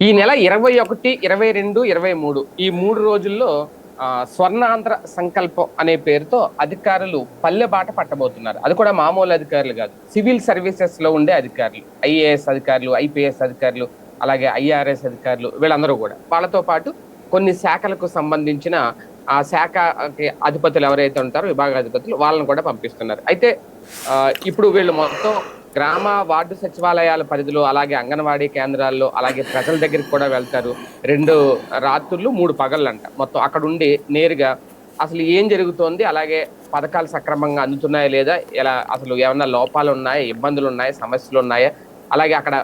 ఈ నెల ఇరవై ఒకటి ఇరవై రెండు ఇరవై మూడు ఈ మూడు రోజుల్లో ఆ, స్వర్ణాంధ్ర సంకల్పం అనే పేరుతో అధికారులు పల్లె బాట పట్టబోతున్నారు. అది కూడా మామూలు అధికారులు కాదు. సివిల్ సర్వీసెస్లో ఉండే అధికారులు ఐఏఎస్ అధికారులు ఐపీఎస్ అధికారులు అలాగే ఐఆర్ఎస్ అధికారులు వీళ్ళందరూ కూడా. వాళ్ళతో పాటు కొన్ని శాఖలకు సంబంధించిన ఆ శాఖకి అధిపతులు ఎవరైతే ఉంటారో విభాగ అధిపతులు వాళ్ళని కూడా పంపిస్తున్నారు. అయితే ఆ, ఇప్పుడు వీళ్ళు మొత్తం గ్రామ వార్డు సచివాలయాల పరిధిలో అలాగే అంగన్వాడీ కేంద్రాల్లో అలాగే ప్రజల దగ్గరికి కూడా వెళ్తారు. రెండు రాత్రులు మూడు పగళ్ళంట. మొత్తం అక్కడ ఉండి నేరుగా అసలు ఏం జరుగుతోంది? అలాగే పథకాలు సక్రమంగా అందుతున్నాయా లేదా? ఇలా అసలు ఏమన్నా లోపాలు ఉన్నాయా? ఇబ్బందులు ఉన్నాయా? సమస్యలు ఉన్నాయా? అలాగే అక్కడ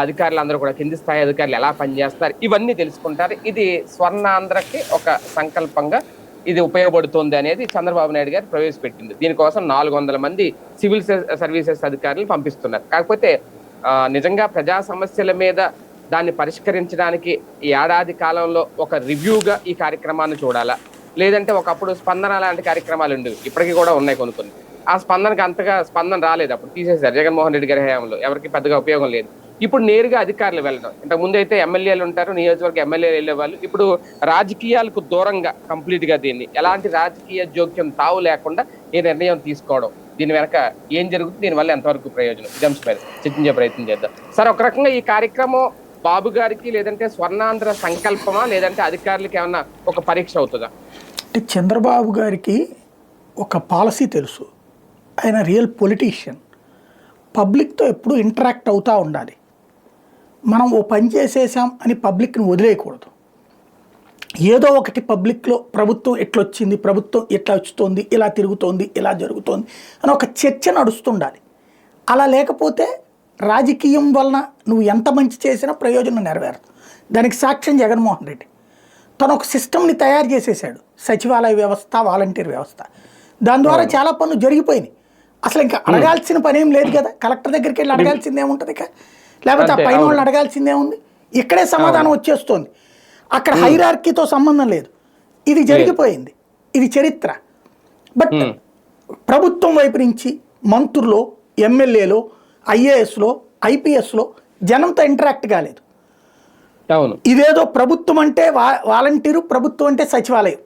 అధికారులు అందరూ కూడా కింది స్థాయి అధికారులు ఎలా పనిచేస్తారు? ఇవన్నీ తెలుసుకుంటారు. ఇది స్వర్ణాంధ్రకి ఒక సంకల్పంగా ఇది ఉపయోగపడుతుంది అనేది చంద్రబాబు నాయుడు గారు ప్రవేశపెట్టింది. దీనికోసం నాలుగు వందల మంది సివిల్ సర్వీసెస్ అధికారులు పంపిస్తున్నారు. కాకపోతే నిజంగా ప్రజా సమస్యల మీద దాన్ని పరిష్కరించడానికి ఈ ఏడాది కాలంలో ఒక రివ్యూగా ఈ కార్యక్రమాన్ని చూడాలా? లేదంటే ఒకప్పుడు స్పందన లాంటి కార్యక్రమాలు ఉండేవి. ఇప్పటికీ కూడా ఉన్నాయి కొన్ని కొన్ని. ఆ స్పందనకు అంతగా స్పందన రాలేదు అప్పుడు. తీసేశారు. జగన్మోహన్ రెడ్డి గారి హయాంలో. ఎవరికి పెద్దగా ఉపయోగం లేదు. ఇప్పుడు నేరుగా అధికారులు వెళ్ళడం. ఇంతకు ముందు అయితే ఎమ్మెల్యేలు ఉంటారు నియోజకవర్గ ఎమ్మెల్యేలు వెళ్ళేవాళ్ళు ఇప్పుడు రాజకీయాలకు దూరంగా కంప్లీట్గా దీన్ని. ఎలాంటి రాజకీయ జోక్యం తావు లేకుండా ఈ నిర్ణయం తీసుకోవడం. దీని వెనక ఏం జరుగుతుంది? దీనివల్ల ఎంతవరకు ప్రయోజనం? ఇది అంశం మీద చర్చించే ప్రయత్నం చేద్దాం. సార్ ఒక రకంగా ఈ కార్యక్రమం బాబు గారికి లేదంటే స్వర్ణాంధ్ర సంకల్పమా? లేదంటే అధికారులకి ఏమన్నా ఒక పరీక్ష అవుతుందా? అంటే చంద్రబాబు గారికి ఒక పాలసీ తెలుసు. ఆయన రియల్ పొలిటీషియన్ పబ్లిక్తో ఎప్పుడు ఇంటరాక్ట్ అవుతూ ఉండాలి. మనం ఓ పని చేసేసాం అని పబ్లిక్ని వదిలేయకూడదు. ఏదో ఒకటి పబ్లిక్లో ప్రభుత్వం ఎట్లొచ్చింది ప్రభుత్వం ఎట్లా వచ్చుతోంది ఇలా తిరుగుతోంది ఇలా జరుగుతోంది అని ఒక చర్చ నడుస్తుండాలి. అలా లేకపోతే రాజకీయం వలన నువ్వు ఎంత మంచి చేసినా ప్రయోజనం నెరవేరదు. దానికి సాక్ష్యం జగన్మోహన్ రెడ్డి. తను ఒక సిస్టమ్ని తయారు చేసేసాడు సచివాలయ వ్యవస్థ వాలంటీర్ వ్యవస్థ. దాని ద్వారా చాలా పనులు జరిగిపోయినాయి. అసలు ఇంకా అడగాల్సిన పని ఏం లేదు కదా. కలెక్టర్ దగ్గరికి వెళ్ళి అడగాల్సింది ఏముంటుంది ఇక? లేకపోతే ఆ పైన. వాళ్ళు అడగాల్సిందే ఉంది. ఇక్కడే సమాధానం వచ్చేస్తుంది. అక్కడ హైరార్కీతో సంబంధం లేదు. ఇది జరిగిపోయింది. ఇది చరిత్ర. బట్ ప్రభుత్వం వైపు నుంచి మంత్రులు ఎమ్మెల్యేలు ఐఏఎస్లో ఐపీఎస్లో జనంతో ఇంటరాక్ట్ కాలేదు. అవును. ఇదేదో ప్రభుత్వం అంటే వా వాలంటీరు ప్రభుత్వం అంటే సచివాలయం.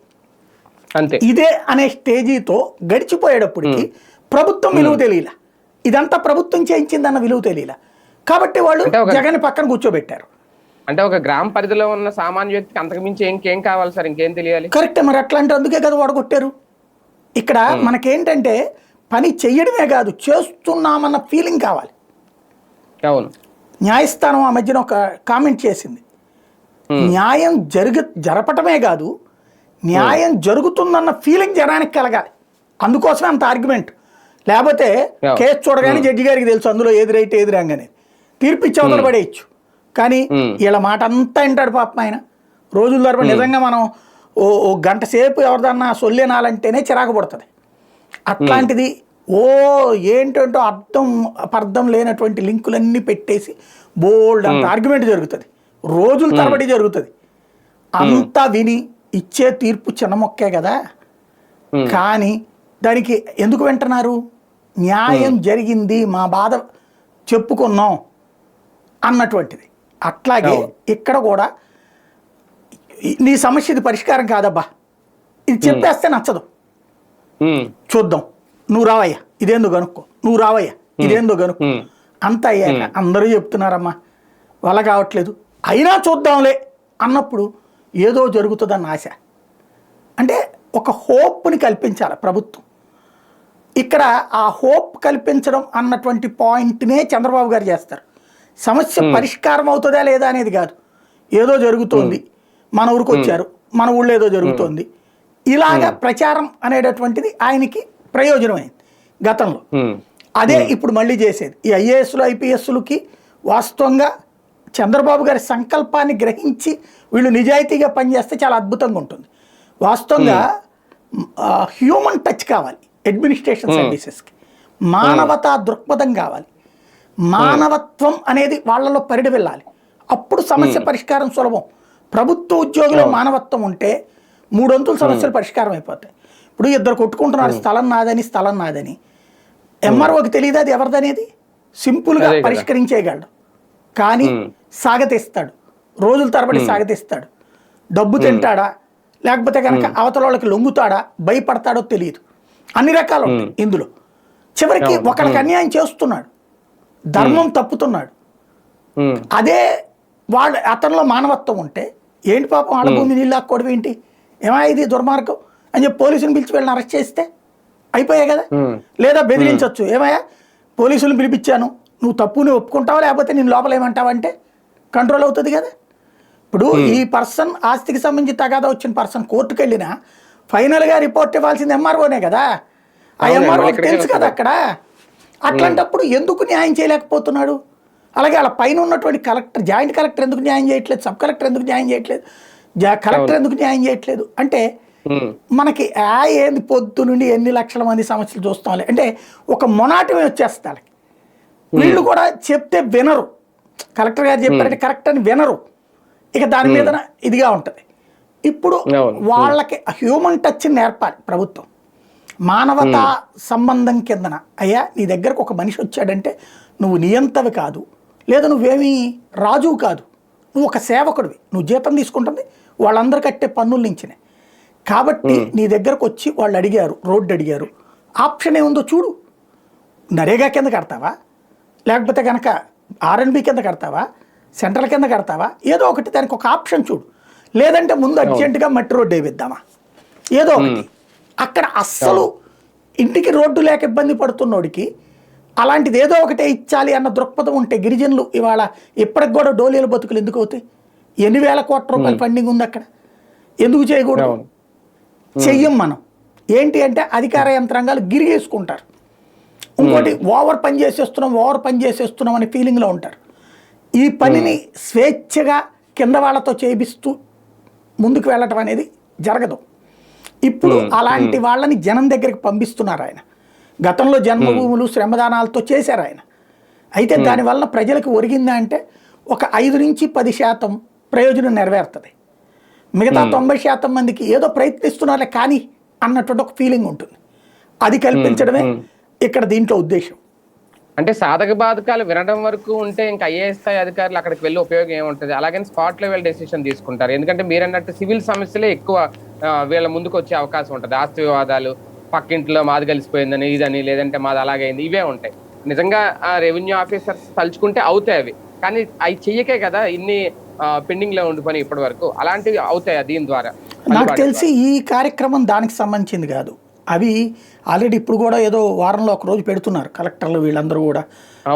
అంతే. ఇదే అనే స్టేజీతో గడిచిపోయేటప్పటికి ప్రభుత్వం విలువ తెలియల. ఇదంతా ప్రభుత్వం చేయించిందన్న విలువ తెలియల. కాబట్టి వాళ్ళు జగన్ పక్కన కూర్చోబెట్టారు. అంటే ఒక గ్రామ పరిధిలో ఉన్న సామాన్య వ్యక్తికి అంతకు మించి ఇంకేం కావాలి సార్? ఇంకేం తెలియాలి? కరెక్టే మరి అట్లాంటి అందుకే కదా వాడగొట్టారు ఇక్కడ మనకేంటంటే పని చెయ్యడమే కాదు చేస్తున్నామన్న ఫీలింగ్ కావాలి. అవును. న్యాయస్థానం ఆ మధ్యన ఒక కామెంట్ చేసింది. న్యాయం జరుగ జరపటమే కాదు న్యాయం జరుగుతుందన్న ఫీలింగ్ జనానికి కలగాలి. అందుకోసమే అంత ఆర్గ్యుమెంట్ లేకపోతే. కేసు చూడగానే జడ్జి గారికి తెలుసు అందులో ఏది రైట్ ఏది రాంగ్ అనేది. తీర్పు ఇచ్చి అవతల పడేయచ్చు. కానీ. వీళ్ళ మాట అంతా వింటాడు పాపం ఆయన. రోజుల తరబడి నిజంగా మనం ఓ ఓ గంట సేపు ఎవరిదన్నా సొల్లేనాలంటేనే చిరాకు పడుతుంది. అట్లాంటిది ఓ ఏంటంటో అర్థం అర్థం లేనటువంటి లింకులన్నీ పెట్టేసి బోల్డ్ అంత ఆర్గ్యుమెంట్ జరుగుతుంది. రోజుల తరబడి జరుగుతుంది. అంతా విని ఇచ్చే తీర్పు చిన్న మొక్కే కదా. కానీ దానికి ఎందుకు వింటున్నారు? న్యాయం జరిగింది మా బాధ చెప్పుకున్నాం. అన్నటువంటిది. అట్లాగే. ఇక్కడ కూడా నీ సమస్య ఇది పరిష్కారం కాదబ్బా. ఇది చెప్పేస్తే నచ్చదు. చూద్దాం. నువ్వు రావయ్యా. ఇదేందో కనుక్కో నువ్వు రావయ్యా. ఇదేందో కనుక్కో అంత అయ్యాక అందరూ చెప్తున్నారమ్మా. వల్ల కావట్లేదు. అయినా చూద్దాంలే అన్నప్పుడు ఏదో జరుగుతుందన్న ఆశ. అంటే ఒక హోప్ని కల్పించాలి ప్రభుత్వం. ఇక్కడ ఆ హోప్ కల్పించడం అన్నటువంటి పాయింట్నే చంద్రబాబు గారు చేస్తారు. సమస్య పరిష్కారం అవుతుందా లేదా అనేది కాదు. ఏదో జరుగుతోంది. మన ఊరికి వచ్చారు మన ఊళ్ళో ఏదో జరుగుతోంది. ఇలాగ ప్రచారం అనేటటువంటిది ఆయనకి ప్రయోజనమైంది గతంలో. అదే ఇప్పుడు మళ్ళీ చేసేది. ఈ ఐఏఎస్లు ఐపీఎస్లకి వాస్తవంగా చంద్రబాబు గారి సంకల్పాన్ని గ్రహించి వీళ్ళు నిజాయితీగా పనిచేస్తే చాలా అద్భుతంగా ఉంటుంది. వాస్తవంగా హ్యూమన్ టచ్ కావాలి. అడ్మినిస్ట్రేషన్ సర్వీసెస్కి మానవతా దృక్పథం కావాలి. మానవత్వం అనేది వాళ్ళలో పరిడి వెళ్ళాలి. అప్పుడు సమస్య పరిష్కారం సులభం. ప్రభుత్వ ఉద్యోగిలో మానవత్వం ఉంటే మూడొంతుల సమస్యలు పరిష్కారం అయిపోతాయి. ఇప్పుడు ఇద్దరు కొట్టుకుంటున్నారు స్థలం నాదని స్థలం నాదని. ఎంఆర్ఓకి తెలియదు అది ఎవరిదనేది? సింపుల్గా. పరిష్కరించేయగలడు. కానీ. సాగతీస్తాడు. రోజుల తరబడి సాగతిస్తాడు. డబ్బు తింటాడా? లేకపోతే కనుక అవతల వాళ్ళకి లొంగుతాడా? భయపడతాడో తెలియదు అన్ని రకాలు ఉంటాయి ఇందులో. చివరికి ఒకరికి అన్యాయం చేస్తున్నాడు. ధర్మం తప్పుతున్నాడు. అదే వాళ్ళ అతనిలో మానవత్వం ఉంటే ఏంటి పాపం వాళ్ళ భూమి నీళ్ళు లాక్కోవడం ఏంటి? ఏమా ఇది దుర్మార్గం? అని చెప్పి పోలీసుని పిలిచి వీళ్ళని అరెస్ట్ చేస్తే అయిపోయాయి కదా? లేదా బెదిరించవచ్చు ఏమయ్యా? పోలీసులను పిలిపించాను. నువ్వు తప్పు నువ్వు ఒప్పుకుంటావా? లేకపోతే నేను లోపల ఏమంటావంటే కంట్రోల్ అవుతుంది కదా? ఇప్పుడు ఈ పర్సన్ ఆస్తికి సంబంధించి తగాదా వచ్చిన పర్సన్ కోర్టుకు వెళ్ళినా ఫైనల్గా రిపోర్ట్ ఇవ్వాల్సింది ఎంఆర్ఓనే కదా? ఆ ఎంఆర్ఓ తెలుసు కదా అక్కడ? అట్లాంటప్పుడు ఎందుకు న్యాయం చేయలేకపోతున్నాడు? అలాగే వాళ్ళ పైన ఉన్నటువంటి కలెక్టర్ జాయింట్ కలెక్టర్ ఎందుకు న్యాయం చేయట్లేదు? సబ్ కలెక్టర్ ఎందుకు న్యాయం చేయట్లేదు? కలెక్టర్ ఎందుకు న్యాయం చేయట్లేదు? అంటే మనకి ఆ ఏంది పొద్దు నుండి ఎన్ని లక్షల మంది సమస్యలు చూస్తాం అంటే ఒక మొనాటమే వచ్చేస్తుంది వాళ్ళకి వీళ్ళు కూడా చెప్తే వినరు. కలెక్టర్ గారు చెప్పారంటే కరెక్ట్ అని వినరు. ఇక దాని మీద ఇదిగా ఉంటుంది. ఇప్పుడు. వాళ్ళకి హ్యూమన్ టచ్ నేర్పాలి ప్రభుత్వం. మానవతా సంబంధం కిందన అయ్యా నీ దగ్గరకు ఒక మనిషి వచ్చాడంటే నువ్వు నియంతవి కాదు. లేదా నువ్వేమీ రాజువు కాదు. నువ్వు ఒక సేవకుడివి. నువ్వు జీతం తీసుకుంటుంది వాళ్ళందరూ కట్టే పన్నుల నుంచినే. కాబట్టి నీ దగ్గరకు వచ్చి వాళ్ళు అడిగారు రోడ్డు అడిగారు. ఆప్షన్ ఏముందో చూడు. నరేగా కింద కడతావా? లేకపోతే కనుక ఆర్ఎన్బి కింద కడతావా? సెంట్రల్ కింద కడతావా? ఏదో ఒకటి దానికి ఒక ఆప్షన్ చూడు. లేదంటే ముందు అర్జెంటుగా మట్టి రోడ్డు వేయిద్దామా ఏదో ఒకటి. అక్కడ అస్సలు ఇంటికి రోడ్డు లేక ఇబ్బంది పడుతున్నోడికి అలాంటిది ఏదో ఒకటే ఇచ్చాలి అన్న దృక్పథం ఉంటే గిరిజనులు ఇవాళ ఇప్పటికి కూడా డోలీల బతుకులు ఎందుకు అవుతాయి? ఎన్ని వేల కోట్ల రూపాయల ఫండింగ్ ఉంది అక్కడ? ఎందుకు చేయకూడదు. చెయ్యం మనం. ఏంటి అంటే అధికార యంత్రాంగాలు గిరిగేసుకుంటారు. ఇంకోటి ఓవర్ పని చేసేస్తున్నాం ఓవర్ పని చేసేస్తున్నాం అనే ఫీలింగ్లో ఉంటారు. ఈ పనిని స్వేచ్ఛగా కింద వాళ్ళతో చేపిస్తూ ముందుకు వెళ్ళటం అనేది జరగదు. ఇప్పుడు అలాంటి వాళ్ళని జనం దగ్గరికి పంపిస్తున్నారు ఆయన. గతంలో జన్మభూములు శ్రమదానాలతో చేశారు ఆయన. అయితే దానివల్ల ప్రజలకు ఒరిగిందా అంటే ఒక ఐదు నుంచి పది శాతం ప్రయోజనం నెరవేరుతుంది. మిగతా తొంభై శాతం మందికి ఏదో ప్రయత్నిస్తున్నారులే కానీ అన్నటువంటి ఒక ఫీలింగ్ ఉంటుంది. అది కల్పించడమే ఇక్కడ దీంట్లో ఉద్దేశం. అంటే సాధక బాధకాలు వినడం వరకు ఉంటే ఇంకా ఐఏఎస్ స్థాయి అధికారులు అక్కడికి వెళ్ళి ఉపయోగం ఏముంటుంది? అలాగని స్పాట్ లెవెల్ డెసిషన్ తీసుకుంటారు. ఎందుకంటే మీరన్నట్టు సివిల్ సమస్యలే ఎక్కువ వీళ్ళ ముందుకు వచ్చే అవకాశం ఉంటుంది. ఆస్తి వివాదాలు పక్కింట్లో మాది కలిసిపోయిందని ఇదని లేదంటే మాది అలాగైంది ఇవే ఉంటాయి. నిజంగా రెవెన్యూ ఆఫీసర్స్ తలుచుకుంటే అవుతాయి అవి. కానీ అవి చెయ్యకే కదా ఇన్ని పెండింగ్లో ఉండిపోయి ఇప్పటి వరకు. అలాంటివి అవుతాయి దీని ద్వారా? నాకు తెలిసి ఈ కార్యక్రమం దానికి సంబంధించింది కాదు. అవి ఆల్రెడీ ఇప్పుడు కూడా ఏదో వారంలో ఒక రోజు పెడుతున్నారు కలెక్టర్లు వీళ్ళందరూ కూడా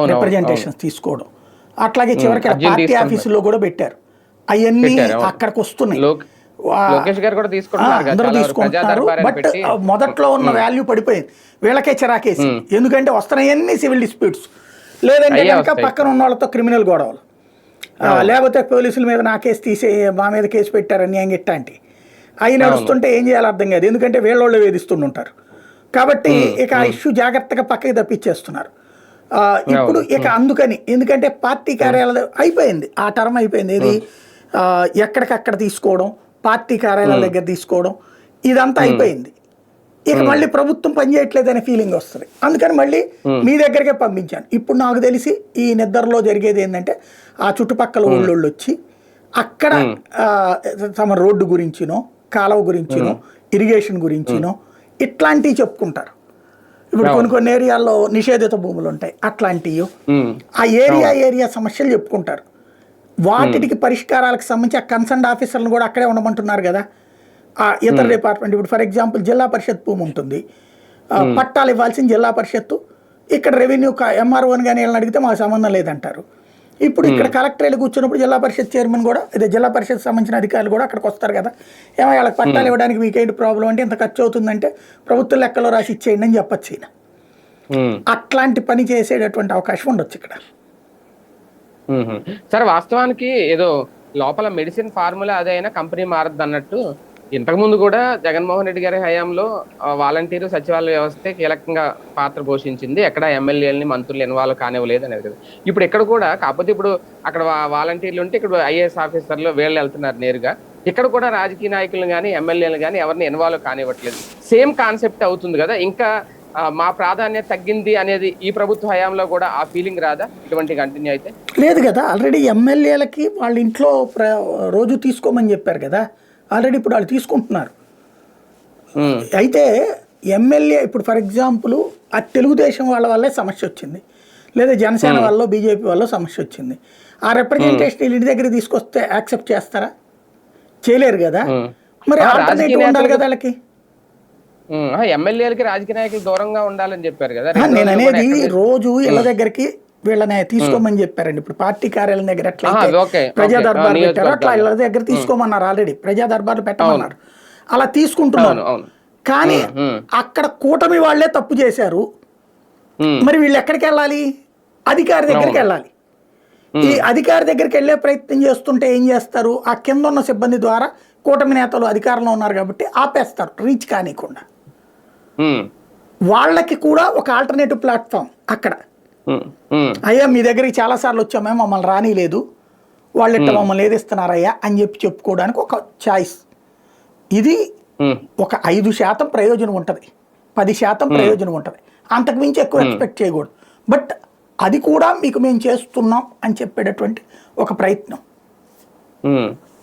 రిప్రజెంటేషన్స్ తీసుకోవడం. అట్లాగే చివరికి పార్టీ. ఆఫీసుల్లో కూడా పెట్టారు. అవన్నీ. అక్కడికి వస్తున్నాయి. అందరూ తీసుకుంటున్నారు. బట్ మొదట్లో ఉన్న వాల్యూ పడిపోయింది. వీళ్ళకే చిరాకేసి. ఎందుకంటే వస్తున్నాయన్నీ సివిల్ డిస్ప్యూట్స్ లేదంటే కనుక. పక్కన ఉన్న వాళ్ళతో క్రిమినల్ గొడవలు. లేకపోతే పోలీసుల మీద నా కేసు తీసే మా మీద కేసు పెట్టారు అన్యాయం ఇట్లాంటి అవి నడుస్తుంటే ఏం చేయాలో అర్థం కాదు. ఎందుకంటే వీళ్ళోళ్ళు వేధిస్తుంటారు కాబట్టి ఇక ఆ ఇష్యూ జాగ్రత్తగా పక్కకి తప్పించేస్తున్నారు ఇప్పుడు ఇక అందుకని ఎందుకంటే పార్టీ కార్యాలయం అయిపోయింది. ఆ టర్మ్ అయిపోయింది. ఇది ఎక్కడికక్కడ తీసుకోవడం పార్టీ కార్యాలయాల దగ్గర తీసుకోవడం ఇదంతా అయిపోయింది. ఇక మళ్ళీ ప్రభుత్వం పనిచేయట్లేదు అనే ఫీలింగ్ వస్తుంది. అందుకని మళ్ళీ మీ దగ్గరికే పంపించాను. ఇప్పుడు నాకు తెలిసి ఈ నిద్రలో జరిగేది ఏంటంటే ఆ చుట్టుపక్కల ఊళ్ళోళ్ళు వచ్చి అక్కడ ఆ, తమ రోడ్డు గురించినో కాలువ గురించినో ఇరిగేషన్ గురించినో ఇట్లాంటివి చెప్పుకుంటారు. ఇప్పుడు కొన్ని కొన్ని ఏరియాల్లో నిషేధిత భూములు ఉంటాయి. అట్లాంటివి ఆ ఏరియా ఏరియా సమస్యలు చెప్పుకుంటారు. వాటికి పరిష్కారాలకు సంబంధించి ఆ కన్సర్న్ ఆఫీసర్లను కూడా అక్కడే ఉండమంటున్నారు కదా. ఆ ఇతర డిపార్ట్మెంట్ ఇప్పుడు ఫర్ ఎగ్జాంపుల్ జిల్లా పరిషత్ భూమి ఉంటుంది. పట్టాలు ఇవ్వాల్సిన జిల్లా పరిషత్తు ఇక్కడ రెవెన్యూ ఎంఆర్ఓని కానీ వీళ్ళని అడిగితే మాకు సంబంధం లేదంటారు. ఇప్పుడు ఇక్కడ కలెక్టర్ వెళ్ళి కూర్చున్నప్పుడు జిల్లా పరిషత్ చైర్మన్ కూడా ఇదే జిల్లా పరిషత్ సంబంధించిన అధికారులు కూడా అక్కడికి వస్తారు కదా. ఏమో వాళ్ళకి పట్టాలు ఇవ్వడానికి మీకేంటి ప్రాబ్లం అంటే ఇంత ఖర్చు అవుతుందంటే ప్రభుత్వ లెక్కలో రాసి ఇచ్చేయండి అని చెప్పచ్చు ఈయన. అట్లాంటి పని చేసేటటువంటి అవకాశం ఉండొచ్చు ఇక్కడ. సరే వాస్తవానికి ఏదో లోపల మెడిసిన్ ఫార్ములా అదైనా కంపెనీ మారద్దు అన్నట్టు ఇంతకుముందు కూడా జగన్మోహన్ రెడ్డి గారి హయాంలో వాలంటీరు సచివాలయ వ్యవస్థే కీలకంగా పాత్ర పోషించింది. ఎక్కడ ఎమ్మెల్యేలని మంత్రులు ఇన్వాల్వ్ కానివ్వలేదు అనేది కదా. ఇప్పుడు ఇక్కడ కూడా కాకపోతే ఇప్పుడు అక్కడ వా- వాలంటీర్లు ఉంటే ఇక్కడ ఐఏఎస్ ఆఫీసర్లు వీళ్ళు వెళ్తున్నారు నేరుగా. ఇక్కడ కూడా రాజకీయ నాయకులను కానీ ఎమ్మెల్యేలు కానీ ఎవరిని ఇన్వాల్వ్ కానివ్వట్లేదు. సేమ్ కాన్సెప్ట్ అవుతుంది కదా. ఇంకా మా ప్రాధాన్యత తగ్గింది అనేది ఈ ప్రభుత్వ హయాంలో కూడా ఆ ఫీలింగ్ రాదా? ఇటువంటి కంటిన్యూ అయితే? లేదు కదా. ఆల్రెడీ ఎమ్మెల్యేలకి వాళ్ళ ఇంట్లో ప్ర రోజు తీసుకోమని చెప్పారు కదా. ఆల్రెడీ ఇప్పుడు వాళ్ళు తీసుకుంటున్నారు. అయితే ఎమ్మెల్యే ఇప్పుడు ఫర్ ఎగ్జాంపుల్ ఆ తెలుగుదేశం వాళ్ళ వల్లే సమస్య వచ్చింది. లేదా జనసేన వల్ల బీజేపీ వల్ల సమస్య వచ్చింది. ఆ రిప్రజెంటేషన్ ఇంటి దగ్గర తీసుకొస్తే యాక్సెప్ట్ చేస్తారా? చేయలేరు కదా. మరి ఆల్టర్నేటివ్ రాజకీయ ఉండాలి కదా వాళ్ళకి. ఎమ్మెల్యేలకి రాజకీయ నాయకులు దూరంగా ఉండాలని చెప్పారు కదా. నేను అనేది రోజు ఇళ్ళ దగ్గరికి వీళ్ళని తీసుకోమని చెప్పారండి. ఇప్పుడు పార్టీ కార్యాలయం దగ్గర ప్రజా. దర్బార్ పెట్టారో. అట్లా నియోజకవర్గాలు. దగ్గర తీసుకోమన్నారు ఆల్రెడీ ప్రజా దర్బార్లు పెట్టమన్నారు. అలా తీసుకుంటున్నారు. కానీ. అక్కడ కూటమి వాళ్ళే తప్పు చేశారు. మరి వీళ్ళు ఎక్కడికి వెళ్ళాలి? అధికారి దగ్గరికి వెళ్ళాలి. ఈ అధికారి దగ్గరికి వెళ్ళే ప్రయత్నం చేస్తుంటే ఏం చేస్తారు? ఆ కింద ఉన్న సిబ్బంది ద్వారా కూటమి నేతలు అధికారంలో ఉన్నారు కాబట్టి ఆపేస్తారు. రీచ్ కానికుండా వాళ్ళకి కూడా ఒక ఆల్టర్నేటివ్ ప్లాట్ఫామ్ అక్కడ. అయ్యా మీ దగ్గరికి చాలాసార్లు వచ్చామే మమ్మల్ని రానిలేదు. వాళ్ళు ఇట్ట మమ్మల్ని ఏదిస్తున్నారయ్యా అని చెప్పి చెప్పుకోవడానికి ఒక చాయిస్ ఇది ఒక ఐదు శాతం ప్రయోజనం ఉంటుంది. పది శాతం ప్రయోజనం ఉంటుంది. అంతకు మించి ఎక్కువ ఎక్స్పెక్ట్ చేయకూడదు. బట్ అది కూడా మీకు మేము చేస్తున్నాం అని చెప్పేటటువంటి ఒక ప్రయత్నం.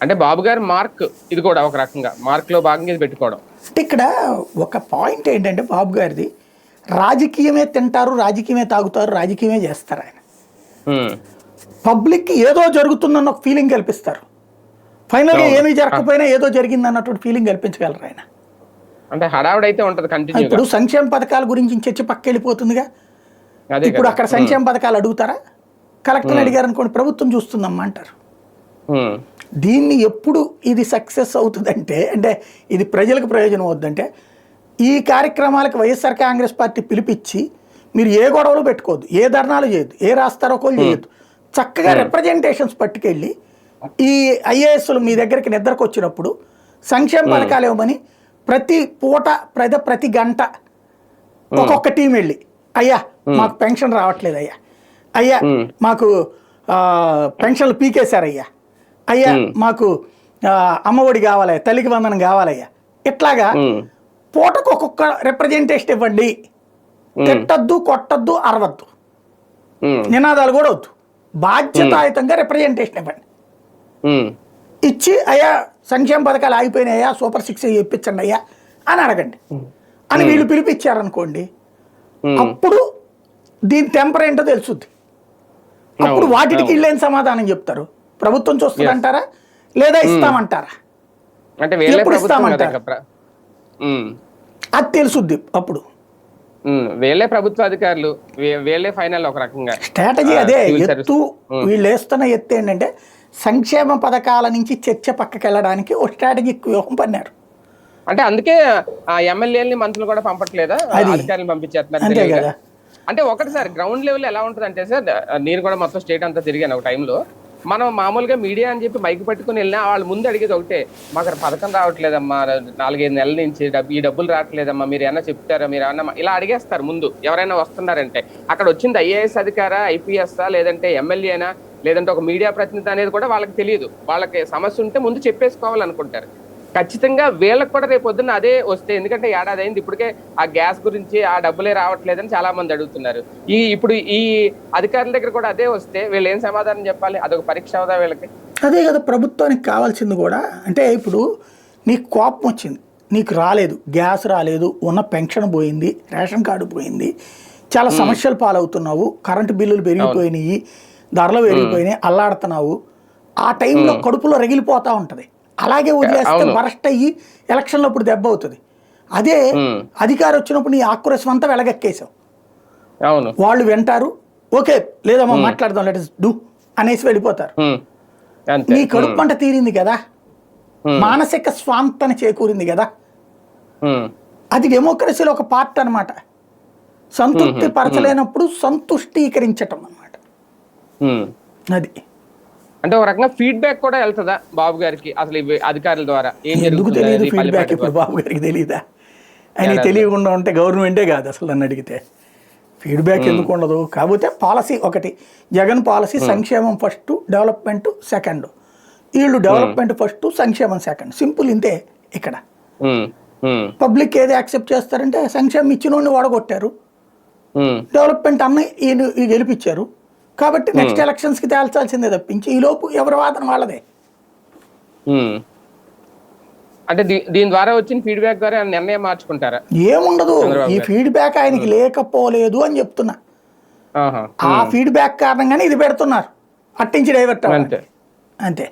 అంటే బాబు గారి మార్క్ ఇది కూడా ఒక రకంగా. మార్క్లో భాగంగా ఇది పెట్టుకోవడం. అంటే ఇక్కడ ఒక పాయింట్ ఏంటంటే బాబు గారిది రాజకీయమే తింటారు రాజకీయమే తాగుతారు రాజకీయమే చేస్తారు ఆయన. పబ్లిక్కి ఏదో జరుగుతుందన్న ఒక ఫీలింగ్ కల్పిస్తారు. ఫైనల్గా ఏమీ జరగకపోయినా ఏదో జరిగింది అన్నటువంటి ఫీలింగ్ కల్పించగలరు ఆయన. అంటే హడావుడైతే ఉంటది ఇప్పుడు సంక్షేమ పథకాల గురించి చర్చ పక్క వెళ్ళిపోతుందిగా అదే ఇప్పుడు అక్కడ సంక్షేమ పథకాలు అడుగుతారా? కలెక్టర్ అడిగారు అనుకోండి ప్రభుత్వం చూస్తుందమ్మా అంటారు. దీన్ని ఎప్పుడు ఇది సక్సెస్ అవుతుందంటే అంటే ఇది ప్రజలకు ప్రయోజనం అవుతుందంటే ఈ కార్యక్రమాలకు వైఎస్ఆర్ కాంగ్రెస్ పార్టీ పిలిపించి మీరు ఏ గొడవలు పెట్టుకోవద్దు ఏ ధర్నాలు చేయొద్దు ఏ రాస్తారోకోలు చేయొద్దు. చక్కగా రిప్రజెంటేషన్స్ పట్టుకెళ్ళి ఈ ఐఏఎస్లు మీ దగ్గరికి నిద్రకు వచ్చినప్పుడు సంక్షేమ పథకాలు ఇవ్వమని ప్రతి పూట ప్రద ప్రతి గంట ఒక్కొక్క టీం వెళ్ళి అయ్యా మాకు పెన్షన్ రావట్లేదు అయ్యా. అయ్యా మాకు పెన్షన్లు పీకేశారయ్యా. అయ్యా మాకు అమ్మఒడి కావాలయ్యా తల్లికి వందనం కావాలయ్యా. ఇట్లాగా పూటకు ఒక్కొక్క రిప్రజెంటేషన్ ఇవ్వండి. తిట్టద్దు కొట్టద్దు అరవద్దు. నినాదాలు కూడా వద్దు. బాధ్యతాయుతంగా రిప్రజెంటేషన్ ఇవ్వండి. ఇచ్చి అయ్యా సంక్షేమ పథకాలు ఆగిపోయినాయా సూపర్ సిక్స్ ఇప్పించండి అయ్యా అని అడగండి. అని వీళ్ళు పిలిపించారనుకోండి. అప్పుడు దీని టెంపర్ ఏంటో తెలుసుద్ది. అప్పుడు వాటికి. వీళ్ళు సమాధానం చెప్తారు? ప్రభుత్వం చూస్తుందంటారా? లేదా ఇస్తామంటారా? ఎప్పుడు ఇస్తామంటారు? అది తెలుసుద్ది అప్పుడు. వేలే ప్రభుత్వ అధికారులు. వే- వేలే ఫైనల్ ఒక రకంగా. స్ట్రాటజీ అదే ఎత్తు వీళ్ళు వేస్తున్న ఎత్తు ఏంటంటే సంక్షేమ పథకాల నుంచి చర్చ పక్కకి వెళ్ళడానికి ఒక స్ట్రాటజిక్ వ్యూహం పన్నారు. అంటే అందుకే ఆ ఎమ్మెల్యేలని మంత్రులు కూడా పంపట్లేదా. అధికారులు పంపించేస్తున్నారు అంతే. కదా. అంటే ఒకటి సార్ గ్రౌండ్ లెవెల్ ఎలా ఉంటుంది అంటే సార్ నేను కూడా మొత్తం స్టేట్ అంతా తిరిగాను ఒక టైంలో మనం మామూలుగా మీడియా అని చెప్పి మైక్ పట్టుకుని వెళ్ళినా వాళ్ళు ముందు అడిగేది ఒకటే మాకు పథకం రావట్లేదమ్మా నాలుగైదు నెలల నుంచి డబ్బు ఈ డబ్బులు రావట్లేదమ్మా మీరు ఏమైనా చెప్తారా మీరు ఏమన్నా ఇలా అడిగేస్తారు ముందు ఎవరైనా వస్తున్నారంటే. అక్కడ వచ్చింది ఐఏఎస్ అధికారా ఐపీఎస్ఆ లేదంటే ఎమ్మెల్యేనా లేదంటే ఒక మీడియా ప్రతినిధి అనేది కూడా వాళ్ళకి తెలియదు. వాళ్ళకి సమస్య ఉంటే ముందు చెప్పేసుకోవాలనుకుంటారు. ఖచ్చితంగా వీళ్ళకి కూడా రేపు పొద్దున్న అదే వస్తే ఎందుకంటే ఏడాది అయింది ఇప్పటికే ఆ గ్యాస్ గురించి ఆ డబ్బులే రావట్లేదని చాలా మంది అడుగుతున్నారు. ఈ ఇప్పుడు ఈ అధికారుల దగ్గర కూడా అదే వస్తే వీళ్ళు ఏం సమాధానం చెప్పాలి? అదొక పరీక్ష అవుదా వీళ్ళకి? అదే కదా ప్రభుత్వానికి కావాల్సింది కూడా. అంటే ఇప్పుడు నీకు కోపం వచ్చింది నీకు రాలేదు గ్యాస్ రాలేదు ఉన్న పెన్షన్ పోయింది రేషన్ కార్డు పోయింది చాలా సమస్యలు పాలవుతున్నావు కరెంటు బిల్లులు పెరిగిపోయినాయి ధరలు పెరిగిపోయినాయి అల్లాడుతున్నావు. ఆ టైంలో కడుపులో రగిలిపోతా ఉంటది. అలాగే వదిలేస్తే. వరస్ట్ అయ్యి ఎలక్షన్లో ఇప్పుడు దెబ్బ అవుతుంది. అదే. అధికారం వచ్చినప్పుడు నీ ఆక్రోశం అంతా వెలగక్కేసావు అవును. వాళ్ళు వింటారు ఓకే లేదమ్మా మాట్లాడదాం లెట్ డూ అనేసి వెళ్ళిపోతారు. నీ కడుపు పంట తీరింది కదా. మానసిక స్వాంతన చేకూరింది కదా. అది డెమోక్రసీలో ఒక పార్ట్ అన్నమాట. సంతృప్తి పరచలేనప్పుడు సంతుష్టీకరించటం అన్నమాట. ఉమ్. అది. అంటే ఒక రకంగా ఫీడ్బ్యాక్ కూడా వెళ్తుందా బాబు గారికి అసలు అధికారుల ద్వారా? ఏం జరుగుతుంది తెలియదు ఫీడ్బ్యాక్ ఇప్పుడు బాబు గారికి తెలియదా ఆయన ఏడాది. తెలియకుండా ఉంటే గవర్నమెంటే కాదు అసలు నన్ను అడిగితే. ఫీడ్బ్యాక్ ఎందుకు ఉండదు? కాకపోతే పాలసీ ఒకటి. జగన్ పాలసీ సంక్షేమం ఫస్ట్ డెవలప్మెంట్ సెకండ్ వీళ్ళు డెవలప్మెంట్ ఫస్ట్ సంక్షేమం సెకండ్ సింపుల్ ఇంతే ఇక్కడ. పబ్లిక్ ఏది యాక్సెప్ట్ చేస్తారంటే సంక్షేమం ఇచ్చినోడిని ఓడగొట్టారు ఉమ్, డెవలప్మెంట్ అన్న ఈయన గెలిపించారు. కాబట్టి నెక్స్ట్ ఎలక్షన్స్కి తేల్చాల్సిందే తప్పించి ఈ లోపు ఎవరి వాదన వాళ్ళదే. ఉమ్. అంటే దీని ద్వారా వచ్చిన ఫీడ్బ్యాక్ ద్వారా నిర్ణయం మార్చుకుంటారా? ఏముండదు. ఈ. ఫీడ్బ్యాక్ ఆయనకి లేకపోలేదు అని చెప్తున్నా. ఆ ఫీడ్బ్యాక్ కారణంగానే ఇది పెడుతున్నారు. అట్టించి డైవర్ట్ అంతే. అంతే.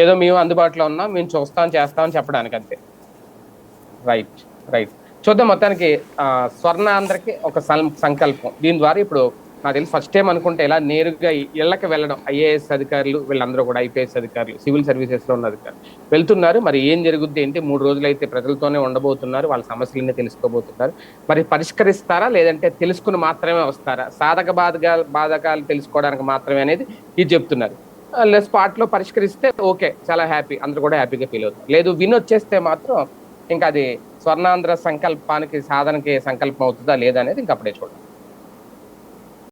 ఏదో మేము అందుబాటులో ఉన్నాం మేము చూస్తాం చేస్తాం చెప్పడానికి అంతే. రైట్ రైట్ చూద్దాం మొత్తానికి ఆ, స్వర్ణాంధ్రకి ఒక సంకల్పం. దీని ద్వారా ఇప్పుడు నాకు తెలిసి ఫస్ట్ టైం అనుకుంటే ఇలా నేరుగా ఇళ్ళకి వెళ్ళడం ఐఏఎస్ అధికారులు వీళ్ళందరూ కూడా ఐపీఎస్ అధికారులు సివిల్ సర్వీసెస్లో ఉన్న అధికారులు వెళ్తున్నారు. మరి ఏం జరుగుద్ది ఏంటి మూడు రోజులు అయితే ప్రజలతోనే ఉండబోతున్నారు. వాళ్ళ సమస్యలన్నీ తెలుసుకోబోతున్నారు. మరి పరిష్కరిస్తారా లేదంటే తెలుసుకుని మాత్రమే వస్తారా? సాధక బాధగా బాధకాలు తెలుసుకోవడానికి మాత్రమే అనేది ఇది చెప్తున్నారు. స్పాట్లో పరిష్కరిస్తే ఓకే చాలా హ్యాపీ అందరూ కూడా హ్యాపీగా ఫీల్ అవుతారు. లేదు విన్ వచ్చేస్తే మాత్రం ఇంకా అది స్వర్ణాంధ్ర సంకల్పానికి సాధనకి సంకల్పం అవుతుందా లేదా అనేది ఇంకా అప్పుడే చూడాలి.